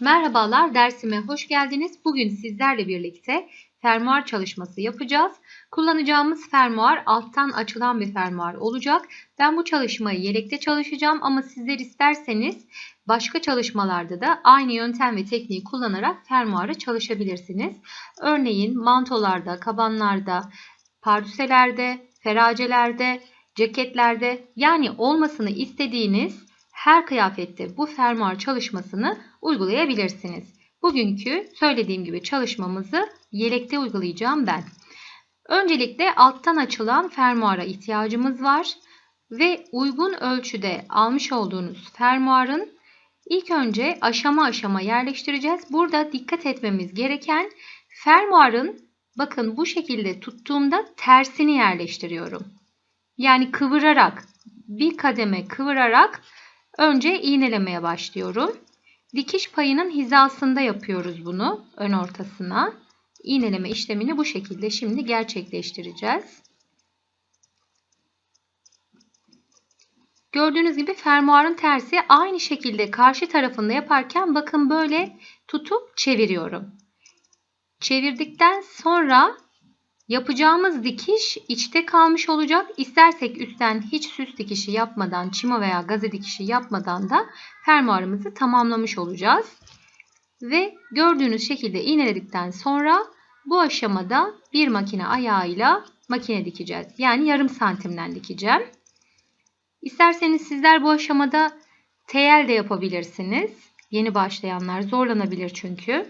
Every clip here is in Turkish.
Merhabalar dersime hoş geldiniz. Bugün sizlerle birlikte fermuar çalışması yapacağız. Kullanacağımız fermuar alttan açılan bir fermuar olacak. Ben bu çalışmayı yelekte çalışacağım ama sizler isterseniz başka çalışmalarda da aynı yöntem ve tekniği kullanarak fermuarı çalışabilirsiniz. Örneğin mantolarda, kabanlarda, pardüselerde, feracelerde, ceketlerde yani olmasını istediğiniz her kıyafette bu fermuar çalışmasını uygulayabilirsiniz. Bugünkü söylediğim gibi çalışmamızı yelekte uygulayacağım ben. Öncelikle alttan açılan fermuara ihtiyacımız var ve uygun ölçüde almış olduğunuz fermuarın ilk önce aşama aşama yerleştireceğiz. Burada dikkat etmemiz gereken fermuarın bakın bu şekilde tuttuğumda tersini yerleştiriyorum. Yani kıvırarak bir kademe kıvırarak Önce iğnelemeye başlıyorum. Dikiş payının hizasında yapıyoruz bunu ön ortasına. İğneleme işlemini bu şekilde şimdi gerçekleştireceğiz. Gördüğünüz gibi fermuarın tersi aynı şekilde karşı tarafında yaparken bakın böyle tutup çeviriyorum. Çevirdikten sonra Yapacağımız dikiş içte kalmış olacak. İstersek üstten hiç süs dikişi yapmadan, çimo veya gaze dikişi yapmadan da fermuarımızı tamamlamış olacağız. Ve gördüğünüz şekilde iğneledikten sonra bu aşamada bir makine ayağıyla makine dikeceğiz. Yani yarım santimden dikeceğim. İsterseniz sizler bu aşamada teyel de yapabilirsiniz. Yeni başlayanlar zorlanabilir çünkü.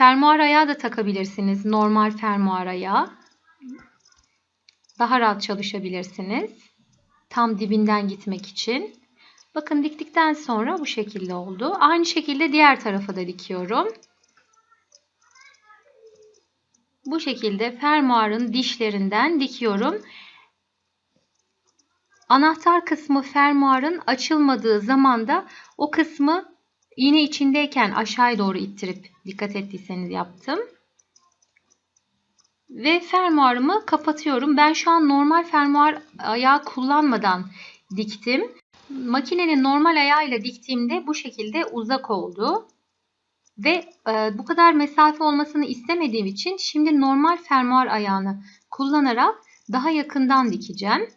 Fermuar ayağı da takabilirsiniz. Normal fermuar ayağı. Daha rahat çalışabilirsiniz. Tam dibinden gitmek için. Bakın diktikten sonra bu şekilde oldu. Aynı şekilde diğer tarafa da dikiyorum. Bu şekilde fermuarın dişlerinden dikiyorum. Anahtar kısmı fermuarın açılmadığı zaman da o kısmı İğne içindeyken aşağıya doğru ittirip dikkat ettiyseniz yaptım. Ve fermuarımı kapatıyorum. Ben şu an normal fermuar ayağı kullanmadan diktim. Makinenin normal ayağıyla diktiğimde bu şekilde uzak oldu. Ve e, bu kadar mesafe olmasını istemediğim için şimdi normal fermuar ayağını kullanarak daha yakından dikeceğim.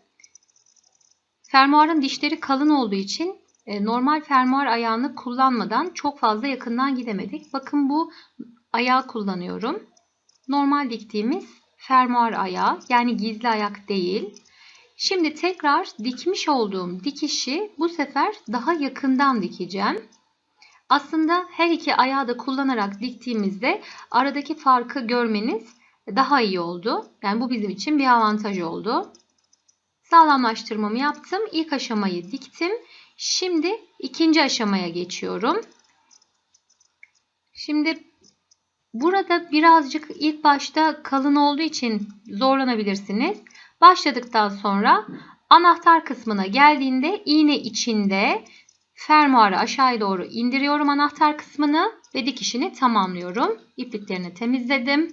Fermuarın dişleri kalın olduğu için normal fermuar ayağını kullanmadan çok fazla yakından gidemedik. Bakın bu ayağı kullanıyorum. Normal diktiğimiz fermuar ayağı yani gizli ayak değil. Şimdi tekrar dikmiş olduğum dikişi bu sefer daha yakından dikeceğim. Aslında her iki ayağı da kullanarak diktiğimizde aradaki farkı görmeniz daha iyi oldu. Yani bu bizim için bir avantaj oldu. Sağlamlaştırmamı yaptım. İlk aşamayı diktim. Şimdi ikinci aşamaya geçiyorum. Şimdi burada birazcık ilk başta kalın olduğu için zorlanabilirsiniz. Başladıktan sonra anahtar kısmına geldiğinde iğne içinde fermuarı aşağıya doğru indiriyorum anahtar kısmını ve dikişini tamamlıyorum. İpliklerini temizledim.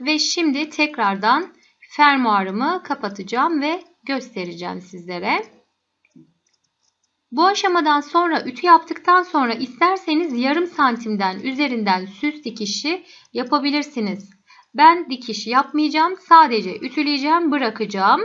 Ve şimdi tekrardan fermuarımı kapatacağım ve göstereceğim sizlere. Bu aşamadan sonra ütü yaptıktan sonra isterseniz yarım santimden üzerinden süs dikişi yapabilirsiniz. Ben dikiş yapmayacağım. Sadece ütüleyeceğim, bırakacağım.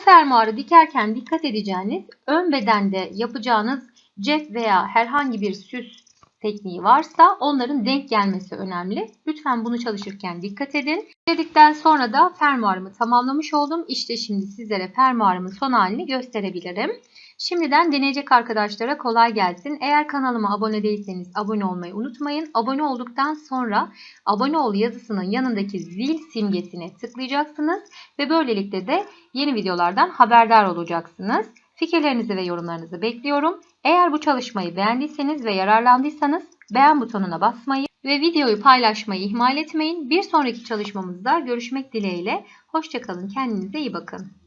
Fermuarı dikerken dikkat edeceğiniz ön bedende yapacağınız cep veya herhangi bir süs tekniği varsa onların denk gelmesi önemli. Lütfen bunu çalışırken dikkat edin. Dedikten sonra da fermuarımı tamamlamış oldum. İşte şimdi sizlere fermuarımın son halini gösterebilirim. Şimdiden deneyecek arkadaşlara kolay gelsin. Eğer kanalıma abone değilseniz abone olmayı unutmayın. Abone olduktan sonra abone ol yazısının yanındaki zil simgesine tıklayacaksınız ve böylelikle de yeni videolardan haberdar olacaksınız. Fikirlerinizi ve yorumlarınızı bekliyorum. Eğer bu çalışmayı beğendiyseniz ve yararlandıysanız beğen butonuna basmayı ve videoyu paylaşmayı ihmal etmeyin. Bir sonraki çalışmamızda görüşmek dileğiyle. Hoşçakalın. Kendinize iyi bakın.